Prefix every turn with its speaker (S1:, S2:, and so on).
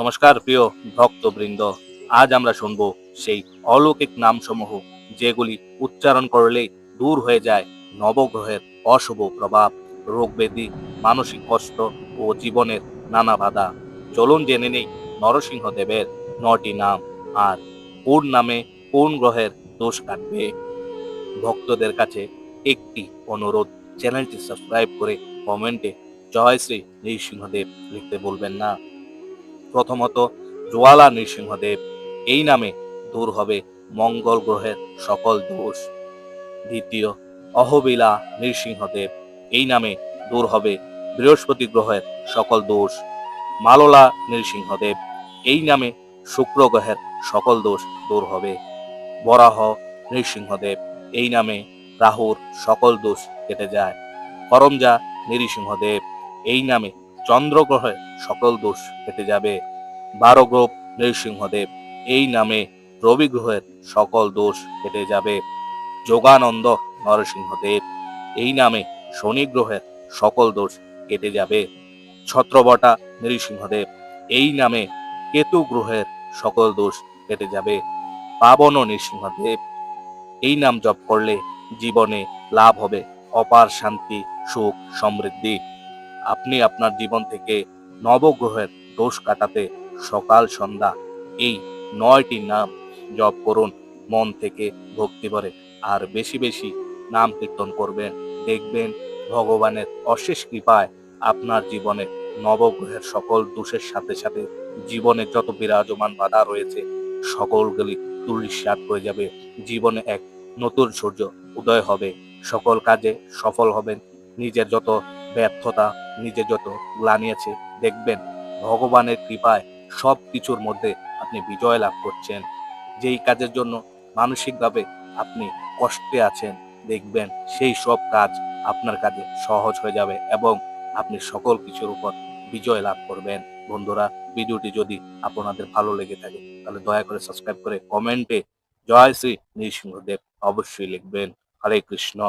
S1: নমস্কার, প্রিয় ভক্তবৃন্দ। আজ আমরা শুনব সেই অলৌকিক নামসমূহ, যেগুলি উচ্চারণ করলেই দূর হয়ে যায় নবগ্রহের অশুভ প্রভাব রোগ ব্যাধি মানসিক কষ্ট ও জীবনের নানা বাধা। চলুন জেনে নেই নরসিংহ দেবের নটি নাম আর কোন নামে কোন গ্রহের দোষ কাটবে। ভক্তদের কাছে একটি অনুরোধ, চ্যানেলটি সাবস্ক্রাইব করে কমেন্টে জয় শ্রী নৃসিংহদেব লিখতে বলবেন না। প্রথমত জোয়ালা নৃসিংহদেব। এই নামে দূর হবে মঙ্গল গ্রহের সকল দোষ। দ্বিতীয়, অহবিলা নৃসিংহদেব। এই নামে দূর হবে বৃহস্পতি গ্রহের সকল দোষ। মাললা নৃসিংহদেব। এই নামে শুক্র গ্রহের সকল দোষ দূর হবে। বরাহ নৃসিংহদেব। এই নামে রাহুর সকল দোষ কেটে যায়। করমজা নৃসিংহদেব। এই নামে চন্দ্র গ্রহের সকল দোষ কেটে যাবে। বারো গ্রহ নৃসিংহদেব, এই নামে রবি গ্রহের সকল দোষ কেটে যাবে। যোগানন্দ নরসিংহদেব, এই নামে শনি গ্রহের সকল দোষ কেটে যাবে। ছত্রবটা নৃসিংহদেব, এই নামে কেতু গ্রহের সকল দোষ কেটে যাবে। পাবন নৃসিংহদেব, এই নাম জপ করলে জীবনে লাভ হবে। অপার শান্তি, সুখ, সমৃদ্ধি। আপনি আপনার জীবন থেকে নবগ্রহের দোষ কাটাতে সকাল সন্ধ্যা এই নয়টি নাম জপ করুন। মন থেকে ভক্তি ভরে আর বেশি বেশি নাম কীর্তন করবেন। দেখবেন ভগবানের অশেষ কৃপায় আপনার জীবনে নবগ্রহের সকল দোষের সাথে সাথে জীবনে যত বিরাজমান বাধা রয়েছে সকলগুলি তুলিশ্বাত হয়ে যাবে। জীবনে এক নতুন সূর্য উদয় হবে। সকল কাজে সফল হবেন। নিজের যত ব্যর্থতা নিজের যত গ্লানি আছে দেখবেন ভগবানের কৃপায় সব কিছুর মধ্যে আপনি বিজয় লাভ করছেন। যেই কাজের জন্য মানসিকভাবে আপনি কষ্টে আছেন, দেখবেন সেই সব কাজ আপনার কাজে সহজ হয়ে যাবে এবং আপনি সকল কিছুর উপর বিজয় লাভ করবেন। বন্ধুরা, ভিডিওটি যদি আপনাদের ভালো লেগে থাকে, তাহলে দয়া করে সাবস্ক্রাইব করে কমেন্টে জয় শ্রী নৃসিংহদেব অবশ্যই লিখবেন। হরে কৃষ্ণ।